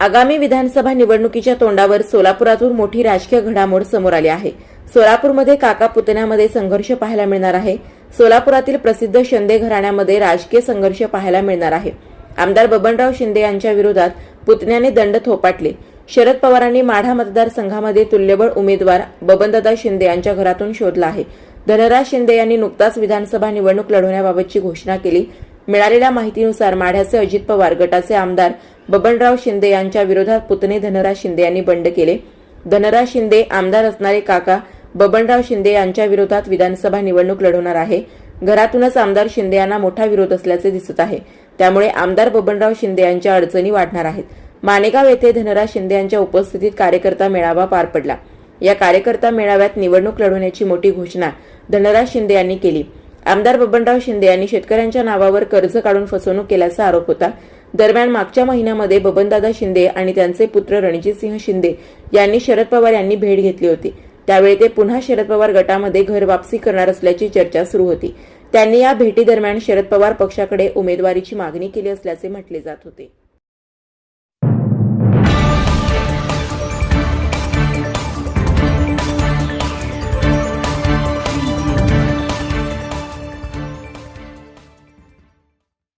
आगामी विधानसभा निवडणुकीच्या तोंडावर सोलापुरातून मोठी राजकीय घडामोड समोर आली आहे. सोलापूरमध्ये काका पुतण्यामध्ये संघर्ष पाहायला मिळणार आहे. सोलापुरातील प्रसिद्ध शिंदे घराण्यामध्ये राजकीय संघर्ष पाहायला मिळणार आहे. आमदार बबनराव शिंदे यांच्या विरोधात पुतण्याने दंड थोपाटले. शरद पवारांनी माढा मतदारसंघामध्ये तुल्यबळ उमेदवार बबनदादा शिंदे यांच्या घरातून शोधला आहे. धनराज शिंदे यांनी नुकताच विधानसभा निवडणूक लढवण्याबाबतची घोषणा केली. मिळालेल्या माहितीनुसार माढ्याचे अजित पवार गटाचे आमदार बबनराव शिंदे यांच्या विरोधात पुतणे धनराज शिंदे यांनी बंड केले. धनराज शिंदे आमदार असणारे काका बबनराव शिंदे यांच्या विरोधात विधानसभा निवडणूक लढवणार आहे. घरातूनच आमदार शिंदे यांना मोठा विरोध असल्याचे दिसत आहे. त्यामुळे आमदार बबनराव शिंदे यांच्या अडचणी वाढणार आहेत. माणेगाव येथे धनराज शिंदे यांच्या उपस्थितीत कार्यकर्ता मेळावा पार पडला. या कार्यकर्ता मेळाव्यात निवडणूक लढवण्याची मोठी घोषणा धनराज शिंदे यांनी केली. आमदार बबनराव शिंदे यांनी शेतकऱ्यांच्या नावावर कर्ज काढून फसवणूक केल्याचा आरोप होता. दरम्यान मागच्या महिन्यामध्ये बबनदादा शिंदे आणि त्यांचे पुत्र रणजितसिंह शिंदे यांनी शरद पवार यांनी भेट घेतली होती. त्यावेळी ते पुन्हा शरद पवार गटामध्ये घर वापसी करणार असल्याची चर्चा सुरू होती. त्यांनी या भेटीदरम्यान शरद पवार पक्षाकडे उमेदवारीची मागणी केली असल्याचे म्हटले जात होते.